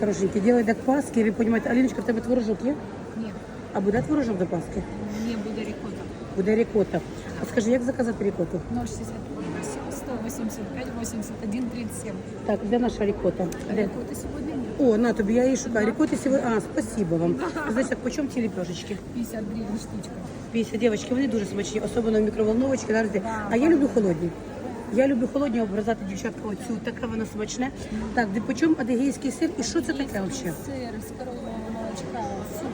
Хорошенький, делай до Пасхи, ви розумієте, Аліночка, в тебе творожок є? Ні, А буде творожок до Пасхи? не буде рікота. Буде рікота. А скажи, як заказати рікоту? 068, 185, 81, 37. Так, де наша рікота? Де? Рікоти сьогодні ні. О, на тобі, я її шукаю. Рікоти сьогодні. А, спасибо вам. Значить, по чому ці ліпешечки? 50 гривень штучка. 50 дівчатки, вони дуже смачні, особливо в мікроволновочці. Зараз. де- Да, А я люблю холодні. Я люблю холодні образати дівчатка оцю, таке воно смачне. Так, де по чому адигейський сир і що це таке взагалі? Сир з корового молочка.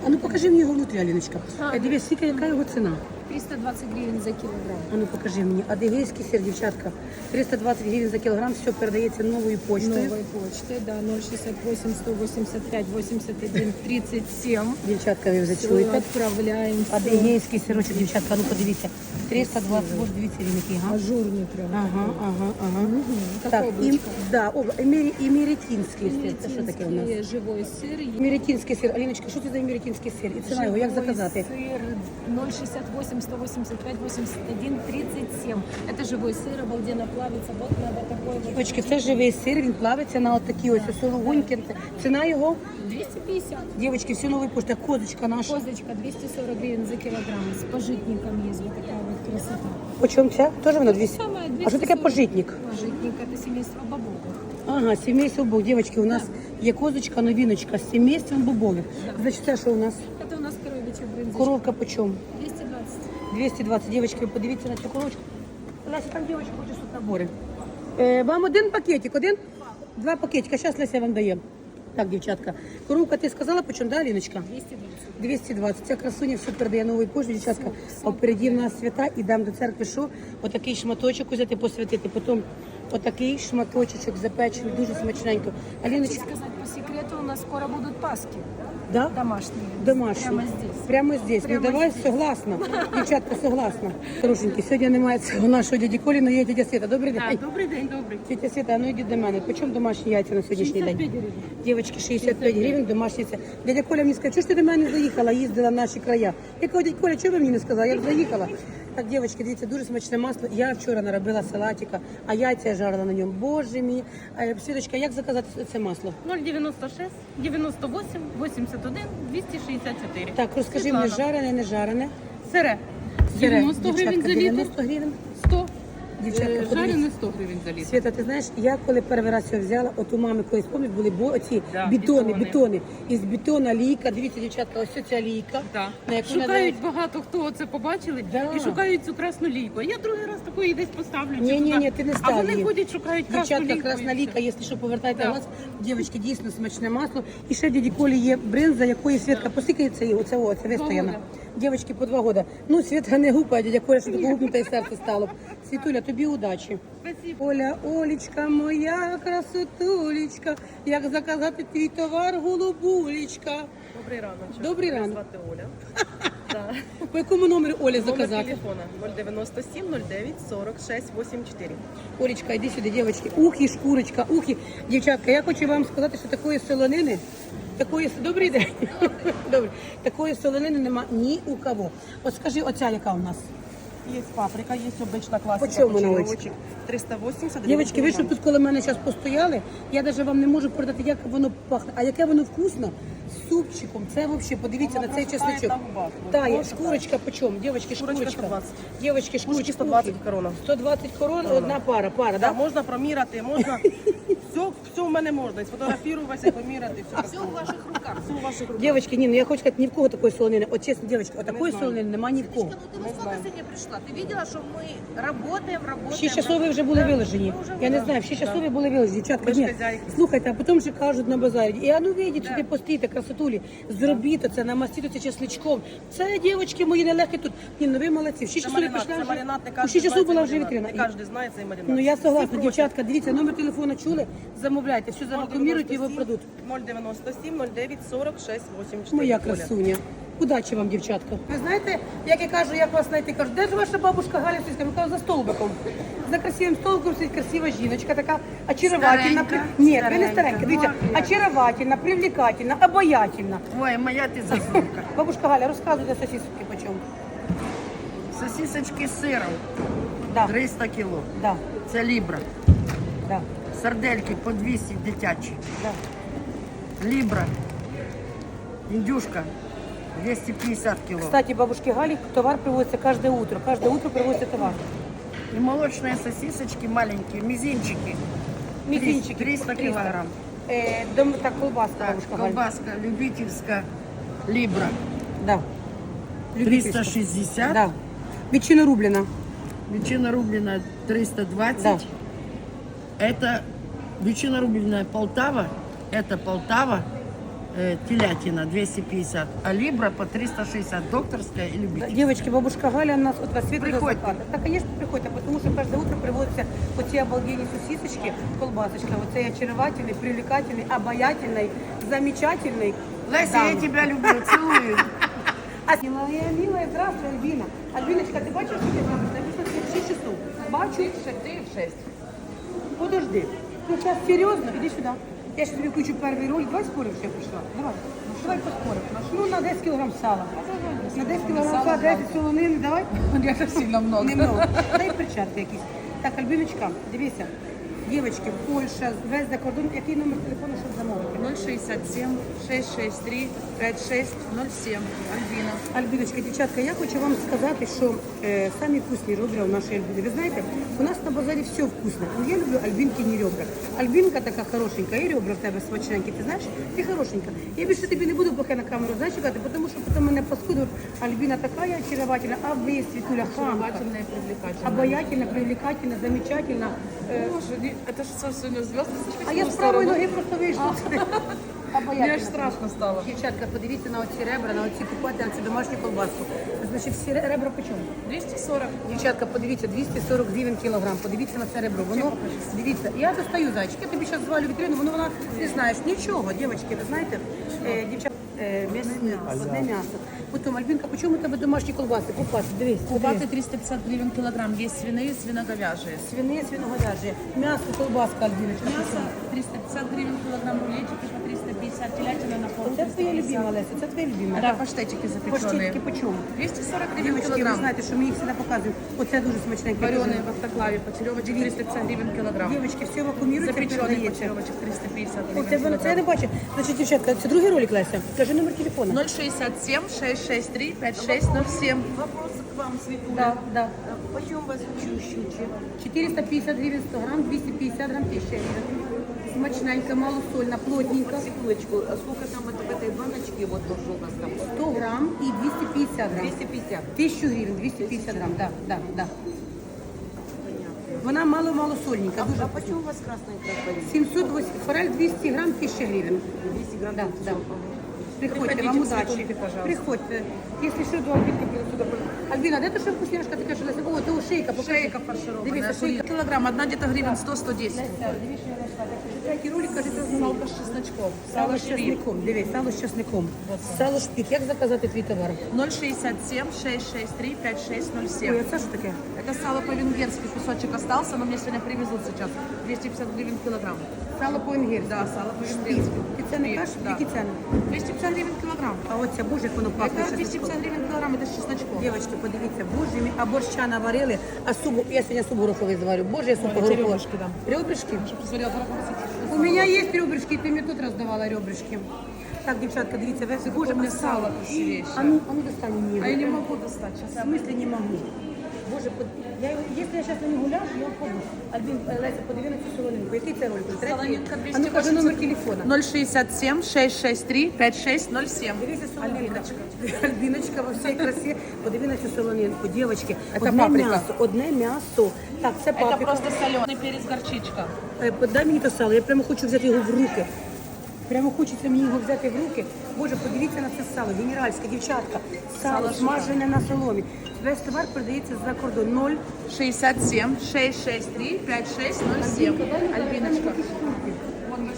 А ну покажи мені його внутрі, Аліночка. А. Е, Дивись, скільки яка його ціна? 320 гривень за кілограм. А ну покажи мені. Адигейський сир, дівчатка. 320 гривень за кілограм, все передається новою почтою. Новой почты, да, 068, 185, 81, 37. Дівчатка, ви вже чуєте. отправляем. всё. Адигейський сирочок, дівчатка, а ну подивіться. 320, боже, дивіться він який, га? Ажурный прям. Ага, ага, ага. Мгм, Как Так, і, облачко. да, об, і, мері- і мірітінський сир. Це що таке у нас? Мелетинский живой сыр. Мірітінський сир. Аліночка, що це за мірітінський сир? І ціна його, як Живой заказати? сыр 068, 185, 81, 37. Это живой сыр, обалденно плавится. Вот надо такой вот. Дівчатки, це живий сир, він плавиться на отакі ось сологуньки. Ціна його, 250. дівчатки, всю нову пошту, козочка наша. Козочка 240 гривен за килограмм. С пожитником есть вот такая вот красота. По чому ця? Теж вона 200? Самое А що таке 240. пожитник? Пожитник это семейство бобовых. Ага, сімейство бобов. Дівчатки, у нас є козочка, новіночка з сімейством бобових. Значить, це що у нас? Это у нас коровичья брынзочка. Коровка по чому? 220. 220. Дівчатки, подивіться на цю коробочку. Леся, там дівчатка хоче тут набори. Е, вам один пакетик, один? Два пакетика. Зараз Леся вам дає. Так, дівчатка. Коровка, ти сказала, почому, да, Ліночка? 220. 220. Ця красуня все передає новий пошту, дівчатка. А впереді в нас свята, ідемо до церкви, що? Отакий шматочок взяти, посвятити. Потім отакий шматочок запечений, дуже смачненько. Хочу Аліночка, сказать по секрету, у нас скоро будут паски да? домашние. Домашній. Прямо здесь. Прямо здесь. Прямо ну давай, согласна. Дівчатка, согласна. Хорошенькі, сьогодні немає цього нашого дяді Колі, але є дядя Світа. Добрий день. Добрий день, добрий. Тетя Світа, а ну йди до мене. Почому домашні яйця на сьогоднішній день? 65 гривень. Дівчатки, 65 гривень, домашні. Дядя Коля мені сказав, чого ж ти до мене не заїхала, їздила в наші края. Я кажу, дядь Коля, чого ви мені не сказали? Я б заїхала. Так, дівчатки, дивіться, дуже смачне масло. Я вчора наробила салатика, а яйця я жарила на ньому. Боже мій. Е, Світочка, як заказати це масло? 096 98 81 264. Так, розкажи Світлана. мені, жарене, не жарене. Сире. Сире. 90 гривень Дівчатка, за літр. 90 гривень. 100. Дівчатка, Е, подивіться. Жарене 100 гривень за літр. Свята, ти знаєш, я коли перший раз його взяла, от у мами колись пам'ятаєш, були бо оці Да, бетони, бетони. бетони. Із бетона лійка. Дивіться, дівчатка, ось ця лійка. Да. На яку Шукають надо- багато хто це побачили Да. і шукають цю красну лійку. А Я другий раз такої десь поставлю. чи Ні, ні, туди. ні, ти не А вони її. ходять, шукають красну Дівчатка, лійку. красна ліка, якщо що, повертайте Да. глаз. Дівчатки, дійсно смачне масло. І ще в дяді Колі є бринза, якої Світка посикається її, оце, оце вистояна. года. Дівчатки, по два года. Ну, Світка не гупає, дядя Коля, таке гупнуте і серце стало. Світуля, тобі удачі. Спасибо. Оля, Олечка, моя красотулечка, як заказати твій товар, голубулечка. Добрий ранок. Добрий Мене ранок. звати Оля. Да. По якому номеру Олі Номер заказати? телефона 097 09 46 84. Олечка, йди сюди, дівчатки. Ухи, шкурочка, ухи. Дівчатка, я хочу вам сказати, що такої солонини, такої добрий день. Добре. Такої солонини нема ні у кого. От скажи, оця яка у нас? Є паприка, є обична класика. По чому вона, почерьовочек. 380 Дівчатки, ви що тут коли мене зараз постояли, я навіть вам не можу передати, як воно пахне, а яке воно вкусно З супчиком. Це взагалі, подивіться Воно на цей просихає чесничок. на губах. Так, є Просто шкурочка по чому? Дівчатки, Шкурочка шкурочка. 120. Дівчатки, шкурочка. Мужики 120 ухи. корона. 120 корон, одна пара, пара, Да, так? можна проміряти, можна. Все, все в мене можна. І сфотографіруватися, поміряти. Все, все у ваших руках. Все у ваших руках. Девочки, ні, ну я хочу сказати, ні в кого такої солонини. От чесно, девочки, от такої знаю. солонини нема ні в кого. Ну ты во сколько сегодня пришла? Ты видела, что мы работаем, работаем. В 6 часов ви вже були виложені. Я не знаю, в 6 часов ви були виложені, дівчатка. Ви ж Ні, хазяйки. слухайте, а потім же кажуть на базарі. І а ну вийдіть, сюди постійте, красотулі, зробіть це, намастіть це чесничком. Це, дівчатки мої, нелегкі тут. Ні, ну ви молодці. В 6 Це часов ви маринад, прийшли це вже. У кожен 6 часов була вже вітрина. Не кожен знає цей маринад. Ну я согласна, дівчатка, дивіться, номер телефону чули, замовляйте, все зарекомірують і 097 продуть. 097 09 46 84. Моя красуня. Удачі вам, дівчатка. Ви знаєте, як я кажу, як вас знайти? Кажу, де ж ваша бабушка Галя Сільська? Ну, кажу, за столбиком. За красивим столбиком сидить красива жіночка, така очаровательна. Старенька, Ні, ви не старенька. старенька. Дивіться, очаровательна, привлекательна, обаятельна. Ой, моя ты зазубка. Бабушка Галя, розказуйте сосисочки по чому. Сосисочки з сиром Да, 300 кіло. да, Це лібра. да, Сардельки по 200 дитячі. да. Либра. Индюшка. 250 кило. Кстати, бабушки Галі товар привозиться кожне утро. Кожне утро привозиться товар. И молочные сосисочки маленькие, мизинчики. Мізинчики. 300 килограмм. Е, дом, так, колбаска, Так, бабушка колбаска любительская. Либра. Да. 360. Да. Ветчина рублена. Ветчина рубленая 320. Да. Это ветчина рубленая Полтава. Это Полтава. э, телятина 250. А либра по 360. Докторская и любительская. Девочки, бабушка Галя у нас от рассвета до Приходьте. заката. Так, конечно, приходьте, потому что каждое утро приводятся вот те обалденные сосисочки, колбасочка, вот цей очаровательный, привлекательный, обаятельный, замечательный. Леся, Да. я тебя люблю, целую. А милая, милая, здравствуй, Альбіна. Альбіночка, ти бачиш, що ти робиш? Написано, що в 6 часов. Бачу. Ти в 6. Подожди. Ну, зараз серйозно, іди сюди. Я ще тобі хочу перший роль, Давай спорив, що я прийшла. Давай. Давай поспоримо. Ну, на 10 кілограм сала. На 10 кілограм сала, 10 солонини, давай. Я так сильно много. Немного. Дай перчатки якісь. Так, Альбіночка, дивися. Дівчатки, Польща, весь за кордон. Який номер телефону, щоб замовити? 067 663 5607. Альбина. Альбіночка, дівчатка, я хочу вам сказати, що е, самі вкусні ребра у нашої Альбіни. Ви знаєте, у нас на базарі все вкусне. Ну, я люблю Альбінкині ребра. Альбінка така хорошенька, і ребра в тебе смачненькі. Ти знаєш, ти хорошенька. Я більше тобі не буду поки на камеру знаєш, чекати, тому що потім мене паскудуть. Альбіна така я очаровательна, а ви, Світуля, хамка. Очаровательная и привлекательная. Обаятельна, привлекательна, замечательна. Е, Боже, не- это же собственно звезды сошли а я з правої ноги просто вийшла. Мне Обаятельна. аж страшно стало. Дівчатка, подивіться на оці ребра, на оці купати, на цю домашню колбаску. Значить, всі ре- ребра по чому? 240. Дівчатка, подивіться, 240 гривень кілограм. Подивіться на це ребро. Воно дивіться. Я достаю зайчик. Я тобі зараз звалю вітрину, воно вона не знаєш нічого. Дівчатки, ви знаєте, е, дівчата. Е, м'ясні, одне м'ясо. Потім, Альбинка, почему у домашние домашні колбаси? Купати, дивись. Кубаты 350 гривен килограмм. Есть свиные, свиноговяжие. Свиные, свиноговяжие. М'ясо, колбаска, Альбиночка. Мясо 350 гривен килограмм, рулетики по 350, телятина на пол. Це твоя любима, Леся, це твоя любима. Да, паштетики запеченные. Паштетики по чому? 240 гривен Дівчатки, ви килограмм. знаєте, що ми їх завжди показуємо. Оце дуже смачненьке. Вареные в автоклаве, почеревочек 350 гривен килограмм. Дівчатки, все вакуумірується, Запеченный передається. почеревочек 350 О, гривен це, воно- це я не килограмм. бачу. Значить, дівчатка, це другий ролик, Леся. Кажи номер телефону. 067 663 5607. Вопрос к вам, Светуля. Да, да. Почем у вас щучьи? 450 гривен 100 грамм, 250 грамм 1000 гривен. Смачненько, малосольна, плотненька. Секундочку, а сколько там это, в этой баночке, вот тоже у нас там? 100 грамм и 250 грамм. 250. 1000 гривен, 250 грамм, да, да, да. Вона мало-мало сольненька, дуже А почему у вас красная красная? 708, форель 200 грамм, 1000 гривен. 200 грамм. Да, да. Приходьте, Приходите вам в удачи. Светульки, пожалуйста. Приходьте. Если что, до Альбинки приду сюда. Альбина, де то ще вкусняшка така, що Леся? О, то шейка, покажи. Шейка фаршированная. Дивіться, шейка. Килограмм, одна где-то гривен 100-110. Леся, дивіться, я знайшла. Третій ролик, кажете, знову. Салко с чесночком. Сало з часником. Дивись, сало з часником. Сало шпік. Як заказати твій товар? 067 663 Ой, 5607. а це що таке? Это сало по-венгерски, кусочек остался, но мне сегодня привезут сейчас. 250 гривен килограмм. Сало по-інгерськи. Да, сало по-венгерски. Ти це не Шпік, кажеш? да. Які ціни? 250 гривен килограмм. А оця, боже, як воно пахне. Это чесноком. 250 гривен килограмм, это с чесночком. Дівчатки, подивіться, боже мій, а борща наварили, а суп, я сьогодні суп гороховий зварю. Боже, я суп Ой, гороховий. ребрышки дам. Ребрышки? Посмотрел, У меня есть ребрышки, ты мне тут раздавала ребрышки. Так, дівчатка, дивіться, весь боже, у меня а сало красивейшее. А ну, а ну достань мені. А я не його. могу достать сейчас. В смысле не могу? Боже, я, якщо я зараз на нього ляжу, я впаду. Альбін, е, Леся, подиви на цю солонинку. Який це ролик? Третій? Солонинка А ну кажи 280. номер телефона. 067 663 5607. Дивіться, солониночка. Альбіночка во всій красі. Подиви на цю солонинку. Дівчатки, Це одне паприка. м'ясо, одне м'ясо. Так, це Это паприка. просто соленый перец горчичка. Е, Подай мені то сало, я прямо хочу взяти його в руки. Прямо хочеться мені його взяти в руки. Боже, подивіться на це сало, генеральське, дівчатка. Сало, Сало смажене на соломі. Весь товар продається за кордон. Ноль. 67 663 5607. Альбиночка. Вон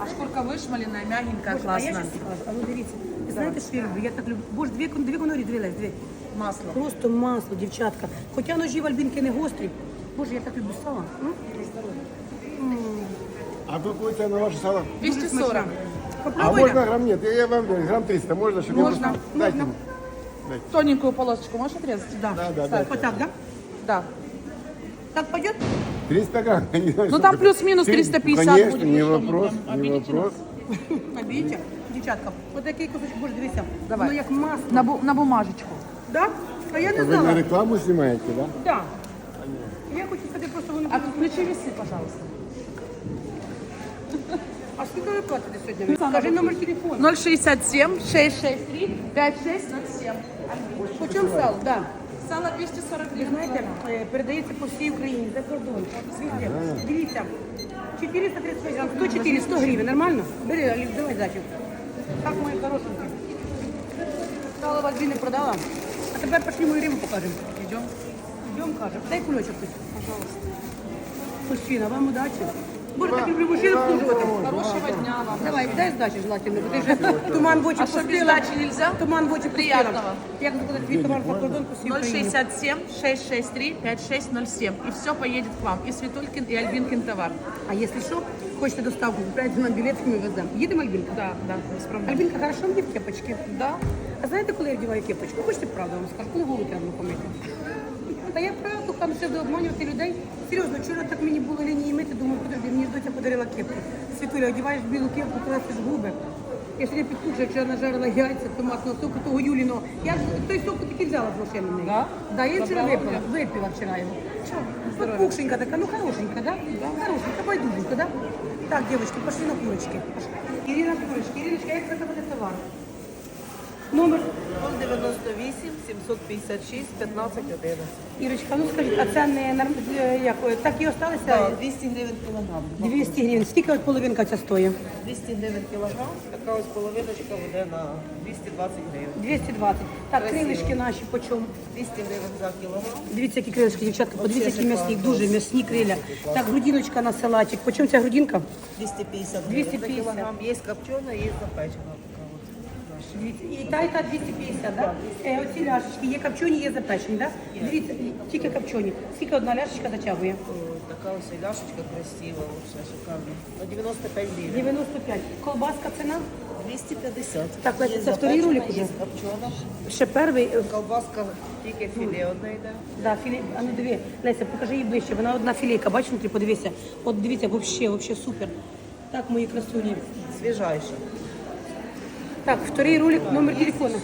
А шкурка вышмаленная, мягенькая, Боже, а я классная. щас скажу, а ну дивіться. Ви знаєте, що я люблю? Я так люблю. Боже, дві, дві конорі, дві лезь, дві. Масло. Просто масло, дівчатка. Хоча ножі в альбінки не гострі. Боже, я так люблю сало. М? А какой цена на ваше сало? 240. А можно грамм нет? Я, я вам говорю, грамм 300 можно? Чтобы Можно, Я... просто- Дайте мне. Тоненькую полосочку можешь отрезать? Да. Да, да, да. Вот так, да? Да. Так пойдет? 300 грамм. я не знаю, Ну, сколько там плюс-минус Три- 350 Конечно, будет, не ну что мы вопрос, прям не обидите вопрос. А бачите, дівчатка, от такий кусочок, боже, дивися, Давай. ну як масло. На, бу- на бумажечку. Да? А я не Вы на знала. рекламу снимаете, да? Да. Я хочу сказати, просто воно... А включи весы, пожалуйста. А скільки ви платите сьогодні? Скажи номер телефону. 067 663 5607. По чому сало? Да. Сало 240 Ви знаєте, е, передається по всій Україні, за кордон. Звідти. Дивіться, 435 грам, 104, 100 гривень, нормально? Бери, Алік, давай дачу. Так, мої хорошенькі. Сало вас не продала. А тепер пошли мою рибу покажемо. Йдемо. Йдемо, кажемо. Дай кульочок. Пожалуйста. Мужчина, вам удачі. Боже, так люблю мужчин обслужувати. Хорошего дня вам. Давай, дай здачі желательно, бо ти вже туман в очі А що, без пустила. здачі нельзя? Туман в очі пустила. Приятного. Як сказати, твій товар за кордон по всій 067 663 5607. И все поедет к вам. И Светулькин, и Альбинкин товар. А якщо що, хочете доставку, купляйте нам білет, ми веземо. Їдемо, Альбінка? Да, да, без проблем. Альбінка, хорошо мені в кепочки? Да. А знаєте, коли я вдіваю кепочку? Хочете правду вам скажу? Коли голову треба помити? Та я правду, там все до обманювати людей. Серйозно, вчора так мені було лінії мити, думаю, подожди, мені ж доця подарила кепку. Світуля, одіваєш білу кепку, красиш губи. Я сьогодні підкушую, вчора нажарила яйця, томатного соку, того Юліного. Я ж той сок тільки взяла з машини. в. Да? Да, я вчора Забрала випила, я? випила вчора його. От пухшенька така, ну хорошенька, да? Хорошенька, байдуженька, да? Так, девочки, пошли на курочки. Ірина Курочки, Іриночка, як це буде товар? Номер 098 756 15 11. Ірочка, ну скажіть, а це не е, як, е, так і осталося? Да, 200 гривень кілограм. 200 гривень. Скільки от половинка ця стоїть? 200 гривень кілограм, така ось половиночка буде на 220 гривень. 220. Так, Красиво. крилишки наші по чому? 200 гривень за кілограм. Дивіться, які крилишки, дівчатка, подивіться, які м'ясні, дуже м'ясні криля. Так, грудиночка на салатик. По чому ця грудинка? 250 гривень 250. за кілограм. Є копчена, є запечена. І та, і та 250, да? Е, оці ляшечки є копчені, є запечені, да? Дивіться, тільки копчені. Скільки одна ляшечка дотягує? Така ось ляшечка красива, вообще шикарна. На 95 гривень. 95. Колбаска ціна? 250. Так, Леся, це вторий ролик уже? Копчена. Ще перший. е, Колбаска тільки філе одне йде. Да, філе. А ну диви, Леся, покажи її ближче. Вона одна філейка, бачиш, внутрі, подивися. От дивіться, вообще, вообще супер. Так, мої красуні. Свіжайша. Так, вторий ролик, номер телефону.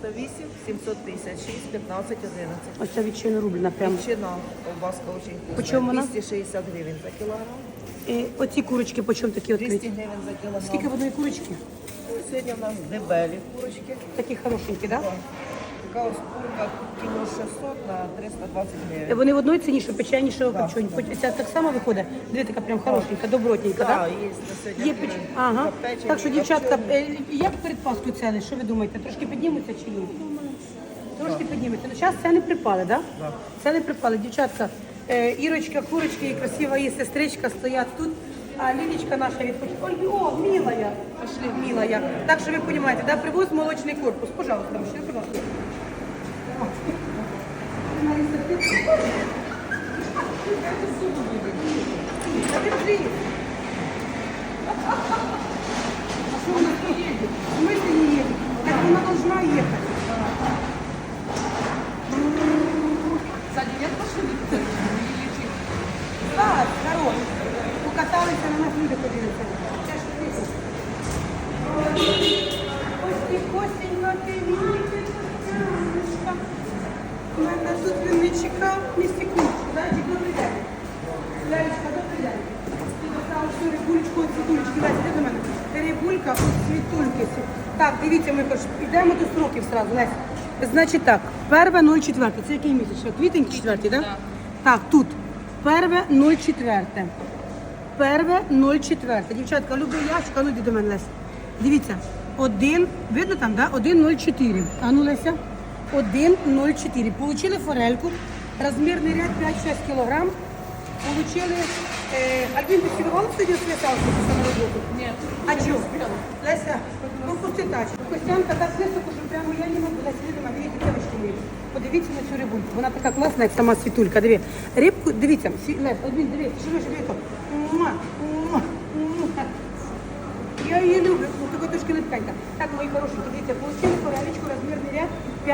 108 756 15 11. Ось ця відчина рублена прям. Ветчина, колбаска очень вкусная. Почем вона? 260 гривень за кілограм. Е, оці курочки по чому такі 200 відкриті? за кілограм. Скільки в одної курочки? Сьогодні у нас дебелі курочки. Такі хорошенькі, так? Да? Така ось курка кіло 600 на 320 Е, гривень. Вони в одної ціні, що печені, що копчені. Ця так само виходить? Диви, така прям хорошенька, добротненька, Так, так? є на сьогодні. Є печ... Ага. запечені, Так що, дівчатка, е, як перед Паскою ціни? Що ви думаєте? Трошки піднімуться чи ні? Трошки піднімуться. Ну, зараз ціни припали, так? Да? Ціни припали. Дівчатка, е, Ірочка, курочки і красива її сестричка стоять тут. А Лілічка наша відпочиває. Ой, о, милая. Пошли, милая. Так що ви розумієте, да? привоз молочний корпус. Пожалуйста, мужчина, пожалуйста. Подожди. А что она не едет? В смысле не едет? Так она должна ехать. Сзади нет машины? Так, хорош. Покаталися на нас люди. Це ж. Ось ти, мені. Мене тут він не чекав, не секундочку. Дайте, добрий день. Лялечка, добрий день. Ти доставиш цю рибулечку від світулечки. Леся, ти до мене. Рибулька від світульки. Так, дивіться, ми кажемо, йдемо до сроків сразу, Леся. Значить так, перше 04. Це який місяць? Квітень четвертий, так? Так, тут. Перше 04. Перве 04. Дівчатка, любий ящик, а ну йди до мене, Леся. Дивіться, 1, видно там, да? 1,04. А ну, Леся, 1,04. Получили форельку, розмірний ряд 5-6 кілограм. Получили, ти сідувала сьогодні своє салко після на роботу? Нет. А чого? Леся, ну пусти тачку. Костянка так високо, що прямо я не можу. Леся, Ліна, дивіться, дівчатки мої. Подивіться на цю рибульку. Вона така класна, як сама світулька. Диві. Рибку, дивіться, Лесь, Альбін, дивіться, що ви живете? Я її люблю, ну така трошки липкенька. Так, мої хороші, дивіться, получили порядочку, розмірний ряд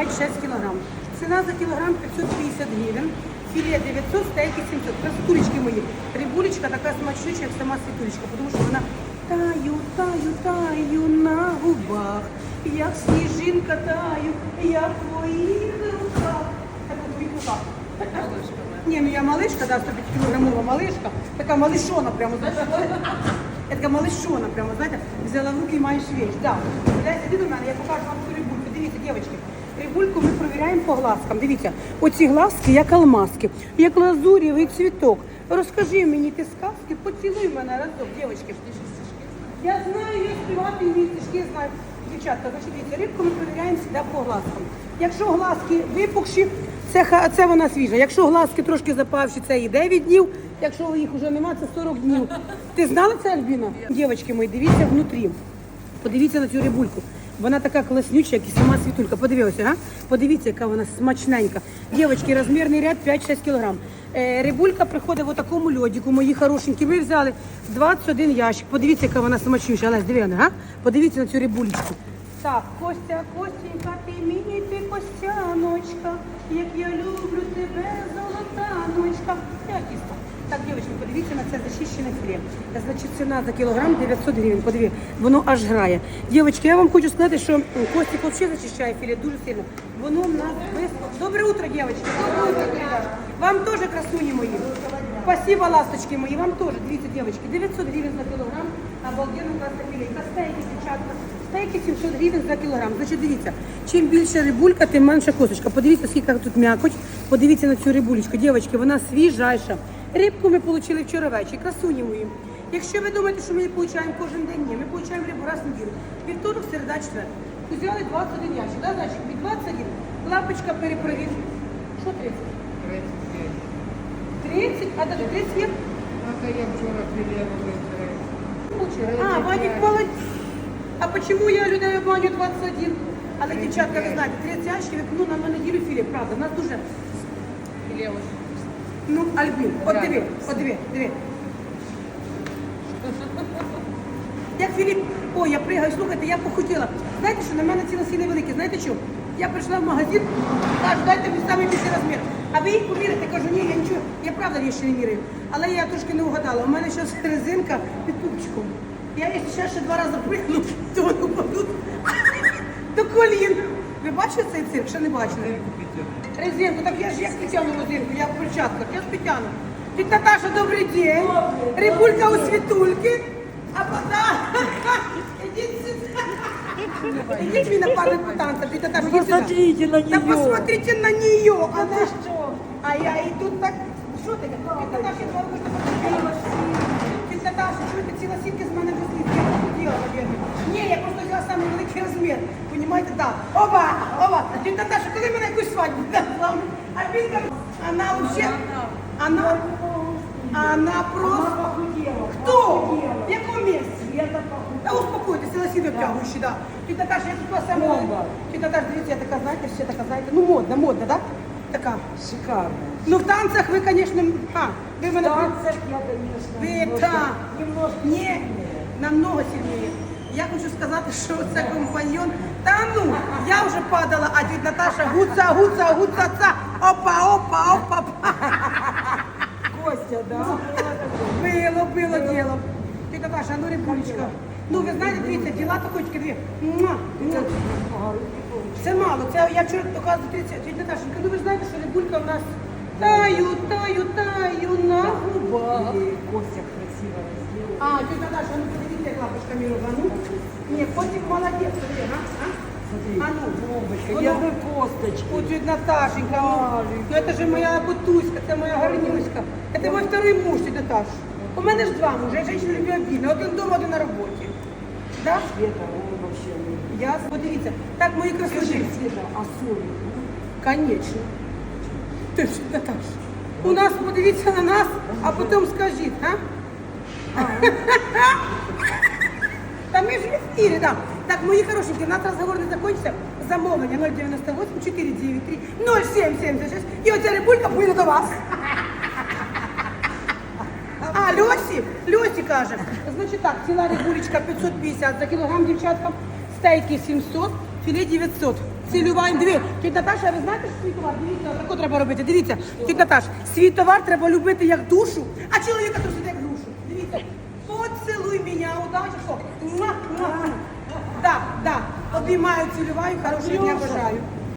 5-6 кілограм. Ціна за кілограм 550 гривень. Філе 900, стейки 700. Красотулечки мої. Рибулечка така смачнюча, як сама світулечка, тому що вона Таю, таю, таю на губах, як сніжинка таю, я в твоїх руках. Так от твоїх руках. Ні, ну я малишка, да, 105 кілограмова малишка, така малишона прямо, знаєте. Така малишона прямо, знаєте, взяла в руки і маєш вещь. Да. Іди до мене, я покажу вам цю рибульку. Дивіться, дівчатки, рибульку ми провіряємо по глазкам. Дивіться, оці глазки, як алмазки, як лазурєвий цвіток. Розкажи мені ти сказки, поцілуй мене разом, дівчатки. Я знаю, я співати вмію, стишки знаю. Дівчатка, значить, дивіться, рибку ми перевіряємо завжди по глазкам. Якщо глазки випухші, це, це вона свіжа. Якщо глазки трошки запавші, це і 9 днів. Якщо їх вже нема, це 40 днів. Ти знала це, Альбіна? Дівчатки мої, дивіться внутрі. Подивіться на цю рибульку. Вона така класнюча, як і сама світулька. Подивилася, а? Подивіться, яка вона смачненька. Дівчатки, розмірний ряд 5-6 кг. Е, рибулька приходить в такому льодику, мої хорошенькі. Ми взяли 21 ящик. Подивіться, яка вона смачнюча. Олесь, диви, а? Подивіться на цю рибулечку. Так, Костя, Костенька, ти мені ти Костяночка, як я люблю тебе, золотаночка. Якість. Так, дівчатки, подивіться на це зачищене філе. Значить, ціна за кілограм 900 гривень. Подиві, воно аж грає. Дівчатки, я вам хочу сказати, що м, Костік взагалі зачищає філе дуже сильно. Воно в нас без... Добре утро, дівчатки. Добре утро. Вам теж красуні мої. Спасибо, ласточки мої. Вам теж, дивіться, дівчатки, 900 гривень за кілограм. Обалденно класна філейка. Стейки, дівчатка. Стейки 700 гривень за кілограм. Значить, дивіться, чим більше рибулька, тим менша косточка. Подивіться, скільки тут м'якоть. Подивіться на цю рибулечку. Дівчатки, вона свіжайша. Рибку ми отримали вчора ввечері, красуні мої. Якщо ви думаєте, що ми її получаємо кожен день, ні, ми получаємо рибу раз в неділю. Вівторок, середа, четвер. Взяли 21 ящик, да, значить, від 21. Лапочка перепровір. Що 30? 30? А даже 30 є? А, Вадик молодець. А почему я людей обманю 21? Але, дівчатка, ви знаєте, 30 ящиків, ну, на, неділю філе, правда, нас дуже... Ну, Альбін, от диви, от диви, диви. Як Філіп, ой, я пригаю, слухайте, я похотіла. Знаєте, що на мене ці носки невеликі, знаєте що? Я прийшла в магазин, кажу, дайте мені самий більший розмір. А ви їх поміряєте? Кажу, ні, я нічого, я правда ще не міряю. Але я трошки не угадала. У мене зараз резинка під пупчиком. Я якщо ще, ще два рази пригну, то вони впадуть до колін. Ви бачите цей цирк? Ще не бачили? Резинку, так я ж як підтягну резинку, я в перчатках, я ж підтягну. Тітя Наташа, добрий день. Рибулька у світульки. А вода. Ідіть сюди. Ідіть мені на пару танцев, тітя Наташа, ідіть сюди. Посмотрите на Да нее. посмотрите на нее. Она? А я иду так... Что ты? Тетя Наташа, я. Тетя Наташа, что ты ціла сітки з мене везли? Я похудела, наверное. Ні, я просто взяла самий великий розмір. Понимаете, да. Оба, оба. Тетя Наташа, коли мене якусь свадьбу? А він как... Она вообще... Она... Она просто... Кто? В якому місці? Та успокойтесь, Лосіно втягуючи, да. Тетя Наташа, я купила саме... Тетя Наташа, дивіться, я така, знаєте, така, знаєте, ну модна, модна, да? Така. Шикарно. Ну в танцях ви, конечно, а, ви мене... я, конечно, Ви, та, ні, намного сильніше. Я хочу сказати, що це компаньйон. Та ну, я вже падала, а дід Наташа гуца, гуца, гуца, ца. Опа, опа, опа. Костя, да? Було, було діло. Дід Наташа, ну рибулечка. Ну, ви знаєте, дивіться, діла такої тільки дві. Муа, муа. Це мало. Це я вчора доказую 30. Тітя Наташенька, ну ви ж знаєте, що рибулька в нас таю, таю, таю на губах. Костя красиво сделал. А, тетя Наташа, ну подивіться, як лапочка мірова. Ну, ні, котик молодець, смотри, а? А, а ну, Бомбочка, Воно- я бы косточки. О, тетя Наташенька, ну, ну это же моя бутуська, це моя гарнюська. Это мой второй муж, тетя Наташ. У мене ж два мужа, я женщина любвеобільна, один вдома, один на роботі. Да? Света, он вообще не... Я, подивіться. Так, мої красоти. Света, а соль? Конечно. Ти ж Наташ. У нас подивіться на нас, а потім скажіть, а? Та ми ж в ефірі, да. Так, мої хорошенькі, у нас розговор не закінчиться. Замовлення 098 493 0776. І оця рибулька поїде до вас. А, Льосі, Льосі каже. Значить так, ціла рибулечка 550 за кілограм, дівчатка, стейки 700, філе 900. Цілюва, дві. Тітя Наташа, ви знаєте, що свій товар? Дивіться, тако треба робити. Дивіться, тітя Наташ, свій товар треба любити як душу, а чоловіка трусити як душу. Дивіться, Поцілуй мене, удачі. Муа. Да, да. Обіймаю, цілюваю, хорошого дня бажаю.